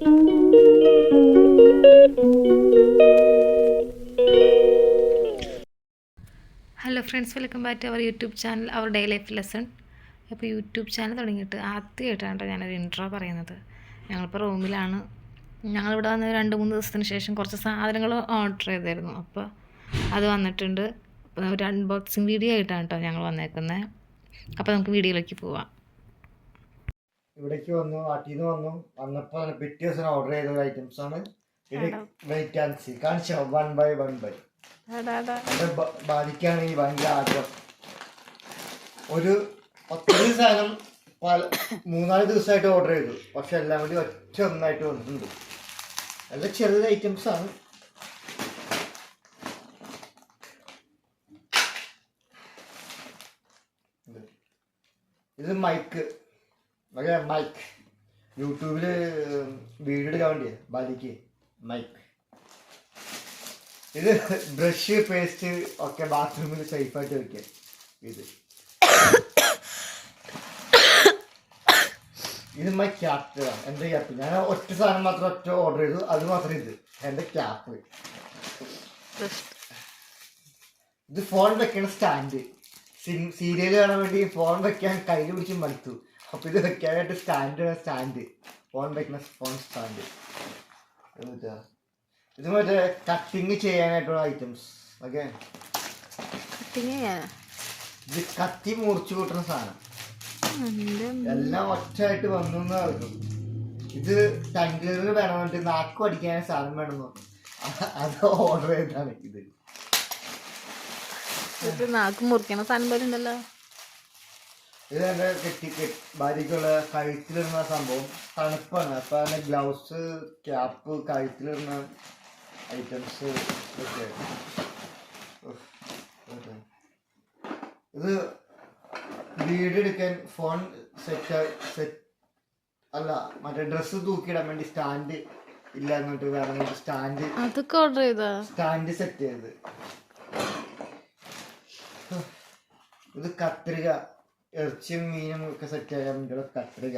Hello friends welcome back to our YouTube channel our day life lesson അപ്പോൾ YouTube channel തുടങ്ങിയിട്ട് ആദ്യമായിട്ടാണ് കേട്ടോ ഞാനൊരു ഇൻട്രോ പറയുന്നത്. ഞങ്ങളിപ്പോൾ റൂമിലാണ് ഞങ്ങളിവിടെ വന്ന് രണ്ട് മൂന്ന് ദിവസത്തിന് ശേഷം കുറച്ച് സാധനങ്ങൾ ഓർഡർ ചെയ്തായിരുന്നു. അപ്പോൾ അത് വന്നിട്ടുണ്ട്. ഒരു അൺബോക്സിങ് വീഡിയോ ആയിട്ടാണ് കേട്ടോ ഞങ്ങൾ വന്നേക്കുന്നത്. അപ്പോൾ നമുക്ക് വീഡിയോയിലേക്ക് പോവാം. ഇവിടേക്ക് വന്നു നാട്ടിൽ നിന്ന് വന്നു. വന്നപ്പോൾ പിറ്റേ ദിവസം ഓർഡർ ചെയ്ത ഐറ്റംസ് ആണ്. വെയിറ്റ് ആൻഡ് സീ കാണിച്ചോ വൺ ബൈ വൺ ബൈ എന്റെ ബാധിക്കുകയാണെങ്കിൽ ഭയങ്കര ആഗ്രഹം ഒരു ഒത്തിരി സാധനം പല മൂന്നാൽ ദിവസമായിട്ട് ഓർഡർ ചെയ്തു. പക്ഷെ എല്ലാം കൂടി ഒറ്റ ഒന്നായിട്ട് വന്നിട്ടുണ്ട്. നല്ല ചെറിയ ഐറ്റംസ് ആണ്. ഇത് മൈക്ക്. മകേ മൈക്ക് യൂട്യൂബിൽ വീഡിയോ എടുക്കാൻ വേണ്ടിയാ. ബാലിക്ക് മൈക്ക് ഇത് ബ്രഷ് പേസ്റ്റ് ഒക്കെ ബാത്റൂമിൽ സേഫായിട്ട് വെക്കുക. ഇത്. ഇത് മൈ ക്യാപ്പ് എന്റെ ക്യാപ്പ് ഞാൻ ഒറ്റ സാധനം മാത്രം ഒറ്റ ഓർഡർ ചെയ്തു. അത് മാത്രം ഇത്. എന്റെ ക്യാപ്പ് ഇത് ഫോൺ വെക്കണ സ്റ്റാൻഡ് സീരിയൽ കാണാൻ വേണ്ടി ഫോൺ വെക്കാൻ കയ്യിൽ പിടിച്ച് മടുത്തു. അപ്പൊ ഇത് വെക്കാനായിട്ട് സ്റ്റാൻഡ് സ്റ്റാൻഡ് ഫോൺ വെക്കുന്ന ഫോൺ സ്റ്റാൻഡ് ഇത് മറ്റേ കട്ടിങ് ചെയ്യാനായിട്ടുള്ള ഐറ്റംസ് ഓക്കെ ഇത് കത്തി മുറിച്ചു കൂട്ടുന്ന സാധനം. എല്ലാം ഒറ്റയായിട്ട് വന്നു എന്ന് ഇത് ടങ്കറിൽ വേണം വേണ്ടി നാക്ക് പഠിക്കാൻ സാധനം വേണമെന്ന് അത് ഓർഡർ ചെയ്താണ് ഇത് നാക്ക് മുറിക്കണ സാധനം പോലെ ഉണ്ടല്ലോ. ഇത് എന്റെ കെട്ടി ഭാര്യക്കുള്ള കഴുത്തിലിടുന്ന സംഭവം തണുപ്പാണ്. അപ്പൊ അതിന്റെ ഗ്ലൗസ് ക്യാപ്പ് കഴുത്തിലിടുന്ന ഐറ്റംസ് ഒക്കെ. ഇത് വീഡിയോ എടുക്കാൻ ഫോൺ സെറ്റ് സെറ്റ് അല്ല മറ്റേ ഡ്രസ്സ് തൂക്കിയിടാൻ വേണ്ടി സ്റ്റാൻഡ് ഇല്ല എന്നിട്ട് വേണം സ്റ്റാൻഡ് അതൊക്കെ ഓർഡർ ചെയ്താ? സ്റ്റാൻഡ് സെറ്റ് ചെയ്ത് ഇത് കത്രിക. ഇറച്ചിയും മീനും ഒക്കെ സെറ്റ് ചെയ്യാൻ വേണ്ടിയുള്ള കത്രിക.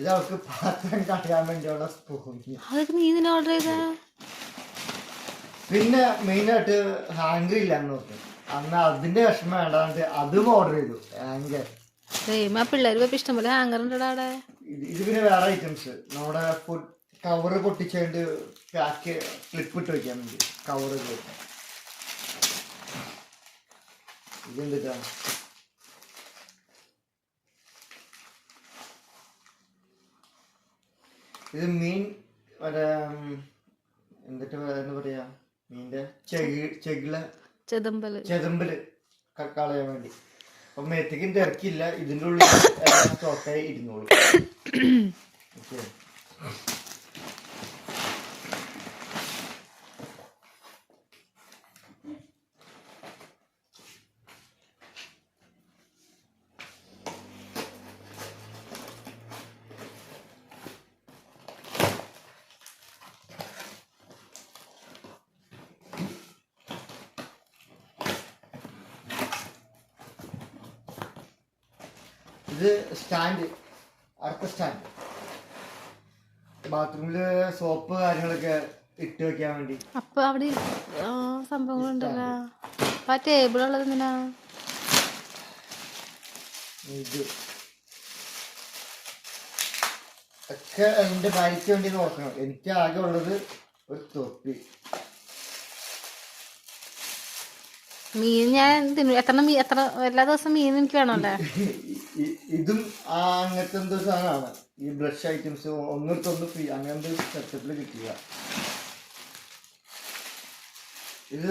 ഇത് അവർക്ക് പാത്രം കളയാൻ വേണ്ടിയുള്ള സ്പൂൺ ചെയ്താ? പിന്നെ മെയിനായിട്ട് ഹാങ്കർ ഇല്ലാന്ന് നോക്കി അന്ന് അതിന്റെ വിഷമം വേണ്ടാണ്ട് അതും ഓർഡർ ചെയ്തു. ഹാങ്കർ ഇഷ്ടംപോലെ അവിടെ. ഇത് പിന്നെ വേറെ ഐറ്റംസ് നമ്മുടെ കവർ കവറ് പൊട്ടിച്ചുകൊണ്ട് പാക്ക് ക്ലിപ്പ് ഇട്ട് വെക്കാൻ വേണ്ടി. കവർ ഇതെന്തിട്ടാണ് ഇത് മീൻ മറ്റേ എന്നിട്ട് എന്താ പറയാ? മീന്റെ ചെകി ചെകിള ചെതമ്പൽ. ചെതമ്പൽ കളയാൻ വേണ്ടി. അപ്പൊ മേത്തേക്കും തിരക്കില്ല. ഇതിന്റെ ഉള്ളിൽ സ്റ്റോക്കായി ഇരുന്നോളൂ. ഓക്കെ ഇത് സ്റ്റാൻഡ് അടുത്ത സ്റ്റാൻഡ്. ബാത്റൂമിൽ സോപ്പ് കാര്യങ്ങളൊക്കെ ഇട്ട് വെക്കാൻ വേണ്ടി. അപ്പൊ അവിടെ സംഭവങ്ങളുണ്ടല്ലോ. അപ്പൊ ആ ടേബിൾ ഉള്ളത് എന്തിനാ? ഇത്. ഒക്കെ എന്റെ ഭാര്യയ്ക്ക് വേണ്ടി നോക്കണം എനിക്ക് ആകെ ഉള്ളത് ഒരു തൊപ്പി. മീൻ ഞാൻ എത്ര മീൻ എത്ര എല്ലാ ദിവസം മീൻ എനിക്ക് വേണമല്ലേ? ഇതും അങ്ങനത്തെ എന്തോ സാധനമാണ്. ഈ ബ്രഷ് ഐറ്റംസ് ഒന്നിടത്തൊന്ന് ഫ്രീ അങ്ങനത്തെ സെറ്റപ്പിൽ കിട്ടുക ഇത്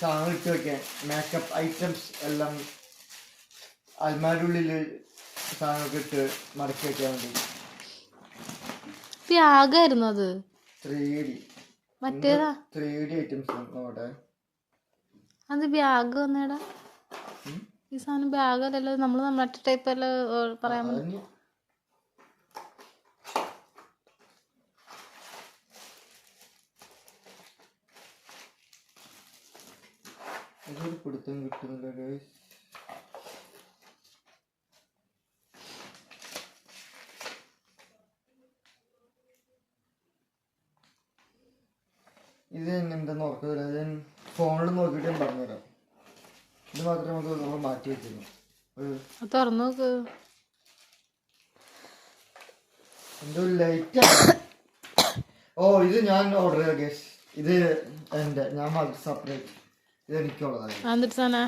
സാധനം ഇട്ട് വെക്കാൻ. മേക്കപ്പ് ഐറ്റംസ് എല്ലാം അൽമാരുള്ളിൽ സാധനമൊക്കെ ഇട്ട് മടക്കി വെക്കാൻ വേണ്ടി. ആകായിരുന്നു അത്. Three D. മറ്റേതാ? Three D items നോട്ടെ അത് ബാഗ് വന്നേടാ ഈ സാധനം ബാഗ് അല്ലല്ലോ നമ്മൾ മറ്റേ ടൈപ്പ് അല്ല പറയാൻ പറ്റും ഇത് എങ്ങനത്തെ നോക്കുക ഫോണിൽ നോക്കിയിട്ട് ഞാൻ പറഞ്ഞുതരാം ഇത് മാത്രമേ നമുക്ക് നമ്മൾ മാറ്റി വെച്ചിരുന്നു. അത് തുറന്നു നോക്ക്. എന്തോ ലൈറ്റ് ഓ ഇത് ഞാൻ ഓർഡർ ചെയ്ത ഗേസ് ഇത് എന്റെ ഞാൻ സെപ്പറേറ്റ് ഇത് എനിക്കുള്ളതാണ് എന്നിട്ട് സാധന?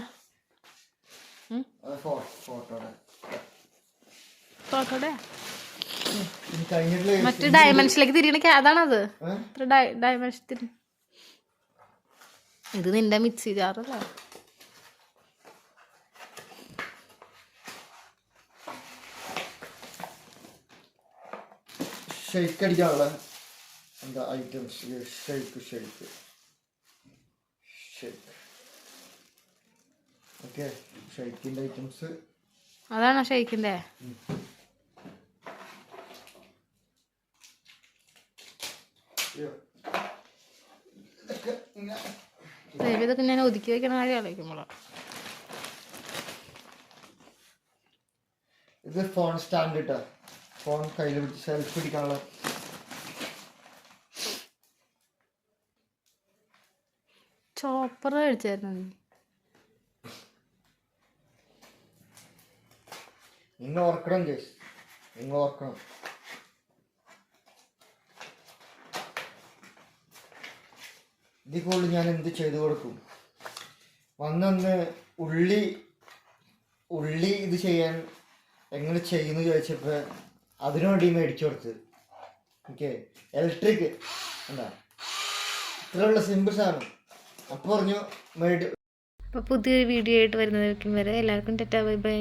മറ്റു ഡയമെൻഷനിലേക്ക് തിരിയണ അതാണത്. ഡയമെൻഷൻ തിരി ഇത് നിന്റെ മിക്സി ജാറല്ലേ ഷെയ്ക്ക് അടിക്കാനുള്ള എന്താ items shake shake shake okay ഷെയ്ക്കിന്റെ items. അതാണോ ഷെയ്ക്കിന്റെ ഇതൊക്കെ ഇങ്ങനെ ദൈവം ഇതൊക്കെ ഞാൻ ഒതുക്കി വെക്കണ കാര്യം ആലോചിക്കുമ്പോഴോ ഇത് ഫോൺ സ്റ്റാൻഡ് ഇട്ടാ? ഫോൺ കയ്യിൽ പിടിച്ച് സെൽഫി പിടിക്കാനുള്ള ചോപ്പർ കഴിച്ചായിരുന്നു നീ? നിങ്ങൾ ഓർക്കണം ചേച്ചി നിങ്ങൾ ഓർക്കണം. ഇതിൽ ഞാൻ എന്ത് ചെയ്തു കൊടുക്കും? വന്നന്ന് ഉള്ളി ഉള്ളി ഇത് ചെയ്യാൻ എങ്ങനെ ചെയ്യുന്നു ചോദിച്ചപ്പോൾ അതിനു വേണ്ടി മേടിച്ചു കൊടുത്ത്. ഓക്കെ? ഇലക്ട്രിക് എന്താ ഇത്രയുള്ള സിമ്പിൾ സാധനം. അപ്പോൾ പറഞ്ഞു മേടി അപ്പോൾ പുതിയൊരു വീഡിയോ ആയിട്ട് വരുന്നതായിരിക്കും വരെ. എല്ലാവർക്കും ടെറ്റാ ബൈ ബൈ.